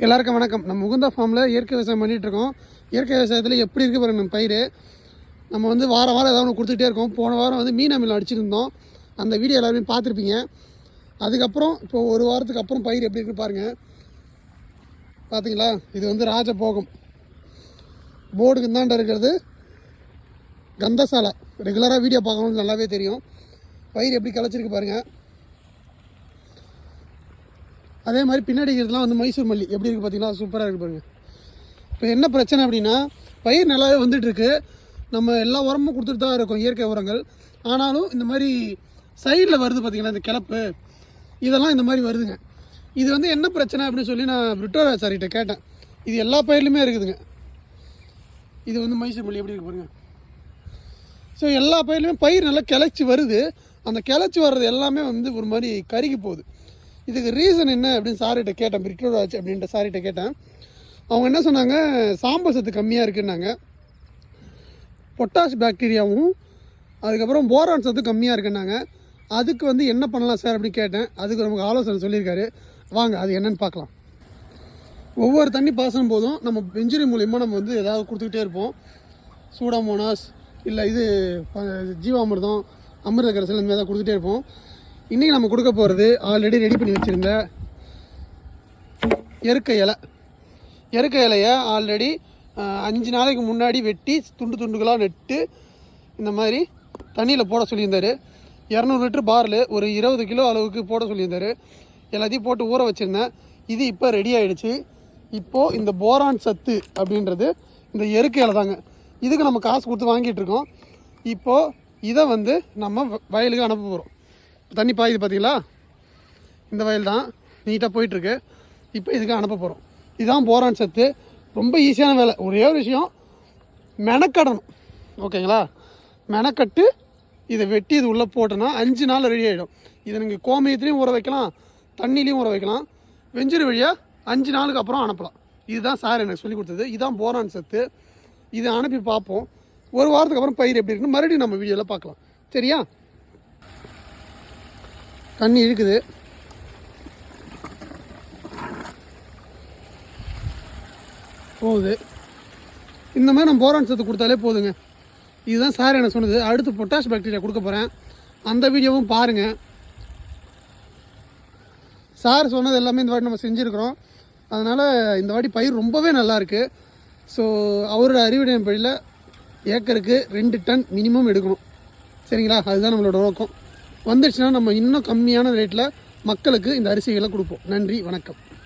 எல்லாருக்கும் வணக்கம். நம்ம முகுந்தா ஃபார்மில் இயற்கை விவசாயம் பண்ணிகிட்ருக்கோம் இருக்கோம். இயற்கை விவசாயத்தில் எப்படி இருக்குது பாருங்க நம்ம பயிர். நம்ம வந்து வாரம் வாரம் ஏதாவது ஒன்று கொடுத்துட்டே இருக்கோம். போன வாரம் வந்து மீன் அமிலம் அடிச்சிருந்தோம். அந்த வீடியோ எல்லாருமே பார்த்துருப்பீங்க. அதுக்கப்புறம் இப்போ ஒரு வாரத்துக்கு அப்புறம் பயிர் எப்படி இருக்கு பாருங்கள் பார்த்தீங்களா இது வந்து ராஜபோகம். போர்டுக்கு இந்தாண்ட இருக்கிறது கந்தசாலை. ரெகுலராக வீடியோ பார்க்கணும்னு நல்லாவே தெரியும். பயிர் எப்படி கிளச்சிருக்கு பாருங்கள் அதே மாதிரி பின்னாடி இருக்கிறதுலாம் வந்து மைசூர் மல்லி. எப்படி இருக்குது பார்த்தீங்கன்னா சூப்பராக இருக்குது பாருங்க. இப்போ என்ன பிரச்சனை அப்படின்னா பயிர் நல்லாவே வந்துட்டுருக்கு. நம்ம எல்லா உரமும் கொடுத்துட்டு தான் இருக்கோம் இயற்கை உரங்கள். ஆனாலும் இந்த மாதிரி சைடில் வருது பார்த்திங்கன்னா இந்த கிளப்பு? இதெல்லாம் இந்த மாதிரி வருதுங்க. இது வந்து என்ன பிரச்சனை அப்படின்னு சொல்லி நான் விட்டோரா சார்கிட்ட கேட்டேன். இது எல்லா பயிர்லையுமே இருக்குதுங்க. இது வந்து மைசூர் மல்லி எப்படி இருக்கு பாருங்க. ஸோ எல்லா பயிர்லையுமே பயிர் நல்லா கிளச்சி வருது. அந்த கிளச்சி வர்றது எல்லாமே வந்து ஒரு மாதிரி கருகி போகுது. இதுக்கு ரீசன் என்ன அப்படின்னு சார்கிட்ட கேட்டேன் பிரிட்டோராஜ் அப்படின்ற சார்கிட்ட கேட்டேன். அவங்க என்ன சொன்னாங்க சாம்பல் சத்து கம்மியாக இருக்குன்னாங்க. பொட்டாஷ் பாக்டீரியாவும் அதுக்கப்புறம் போரான் சத்து கம்மியாக இருக்குன்னாங்க. அதுக்கு வந்து என்ன பண்ணலாம் சார் அப்படின்னு கேட்டேன். அதுக்கு நமக்கு ஆலோசனை சொல்லியிருக்காரு. வாங்க அது என்னன்னு பார்க்கலாம். ஒவ்வொரு தண்ணி பாசனம் போதும் நம்ம பெஞ்சுரி மூலிமா நம்ம வந்து ஏதாவது கொடுத்துக்கிட்டே இருப்போம். சூடாமோனாஸ் இல்லை இது ஜீவாமிர்தம் அமிர்த கரைசல் இந்த மாதிரி தான் கொடுத்துட்டே இருப்போம். இன்றைக்கி நம்ம கொடுக்க போகிறது ஆல்ரெடி ரெடி பண்ணி வச்சுருந்த எருக்க இலை. எருக்க இலையை ஆல்ரெடி அஞ்சு நாளைக்கு முன்னாடி வெட்டி துண்டு துண்டுகளாக நட்டு இந்த மாதிரி தண்ணியில் போட சொல்லியிருந்தார். இரநூறு லிட்டர் பாரில் ஒரு இருபது கிலோ அளவுக்கு போட சொல்லியிருந்தார். எல்லாத்தையும் போட்டு ஊற வச்சுருந்தேன். இது இப்போ ரெடி ஆகிடுச்சு இப்போது இந்த போரான் சத்து அப்படின்றது இந்த எருக்க இலை தாங்க. இதுக்கு நம்ம காசு கொடுத்து வாங்கிட்டு இருக்கோம். இப்போது இதை வந்து நம்ம வ- வயலுக்கு அனுப்ப போகிறோம் தண்ணி பாயுது பார்த்தீங்களா இந்த வயல் தான் நீட்டாக போயிட்டுருக்கு. இப்போ இதுக்கு அனுப்ப போகிறோம் இதுதான் போரான் சத்து. ரொம்ப ஈஸியான வேலை. ஒரே ஒரு விஷயம் மெனக்கடணும். ஓகேங்களா? மெனக்கட்டு இதை வெட்டி இது உள்ளே போட்டோன்னா அஞ்சு நாள் ரெடி ஆகிடும் இதை நீங்கள் கோமியத்துலேயும் ஊற வைக்கலாம் தண்ணிலையும் ஊற வைக்கலாம். வெஞ்சிரு வழியாக அஞ்சு நாளுக்கு அப்புறம் அனுப்பலாம். இதுதான் சார் எனக்கு சொல்லி கொடுத்தது. இதுதான் போரான் சத்து. இதை அனுப்பி பார்ப்போம். ஒரு வாரத்துக்கு அப்புறம் பயிர் எப்படி இருக்குன்னு மறுபடியும் நம்ம வீடியோவில் பார்க்கலாம். சரியா? தண்ணி இழுக்குது. போகுது. இந்த மாதிரி நம்ம போரான் சத்து கொடுத்தாலே போதுங்க. இதுதான் சார் எனக்கு சொன்னது? அடுத்து பொட்டாஷ் பாக்டீரியா கொடுக்க போகிறேன் அந்த வீடியோவும் பாருங்கள் சார் சொன்னது எல்லாமே இந்த வாட்டி நம்ம செஞ்சுருக்குறோம். அதனால் இந்த வாட்டி பயிர் ரொம்பவே நல்லா இருக்குது ஸோ அவரோட அறிவுரை படியில் ஏக்கருக்கு ரெண்டு டன் மினிமம் எடுக்கணும். சரிங்களா? அதுதான் நம்மளோட நோக்கம். வந்துச்சுன்னா நம்ம இன்னும் கம்மியான ரேட்டில் மக்களுக்கு இந்த அரிசிகளை கொடுப்போம். நன்றி வணக்கம்.